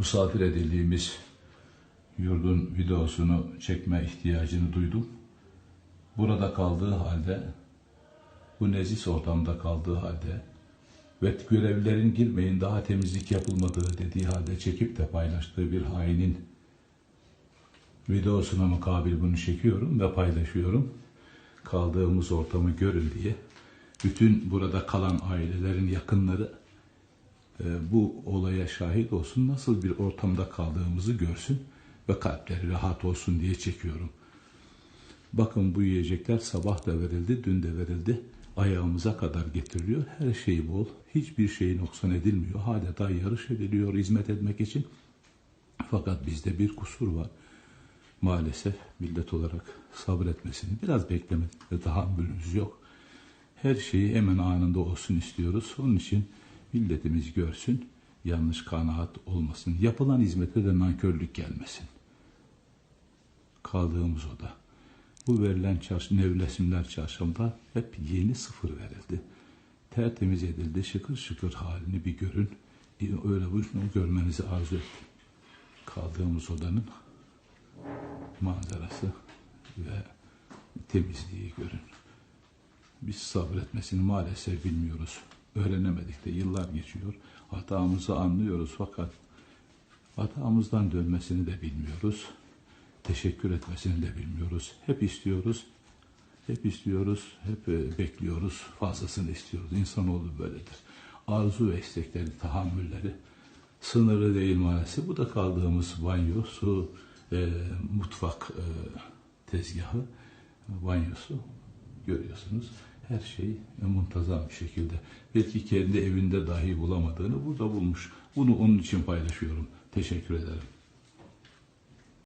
misafir edildiğimiz yurdun videosunu çekme ihtiyacını duydum. Burada kaldığı halde, bu nezis ortamda kaldığı halde ve görevlilerin girmeyin daha temizlik yapılmadığı dediği halde çekip de paylaştığı bir hainin videosuna mukabil bunu çekiyorum ve paylaşıyorum. Kaldığımız ortamı görün diye. Bütün burada kalan ailelerin yakınları bu olaya şahit olsun, nasıl bir ortamda kaldığımızı görsün ve kalpleri rahat olsun diye çekiyorum. Bakın bu yiyecekler sabah da verildi, dün de verildi. Ayağımıza kadar getiriliyor. Her şey bol. Hiçbir şey noksan edilmiyor. Adeta yarış ediliyor hizmet etmek için. Fakat bizde bir kusur var. Maalesef millet olarak sabretmesini, biraz beklemekte tahammülümüz yok. Her şeyi hemen anında olsun istiyoruz. Onun için milletimiz görsün, yanlış kanaat olmasın. Yapılan hizmete de nankörlük gelmesin. Kaldığımız oda. Bu verilen çarşı, nevresimler çarşamba hep yeni sıfır verildi. Tertemiz edildi, şıkır şıkır halini bir görün. Öyle bu görmenizi arzu ettim. Kaldığımız odanın manzarası ve temizliği görün. Biz sabretmesini maalesef bilmiyoruz. Öğrenemedik de yıllar geçiyor. Hatamızı anlıyoruz fakat hatamızdan dönmesini de bilmiyoruz. Teşekkür etmesini de bilmiyoruz. Hep istiyoruz. Hep istiyoruz, hep e, bekliyoruz, fazlasını istiyoruz. İnsanoğlu böyledir. Arzu ve istekleri, tahammülleri sınırı değil maalesef. Bu da kaldığımız banyo, su, e, mutfak e, tezgahı, banyosu görüyorsunuz. Her şey muntazam bir şekilde. Belki kendi evinde dahi bulamadığını burada bulmuş. Bunu onun için paylaşıyorum. Teşekkür ederim.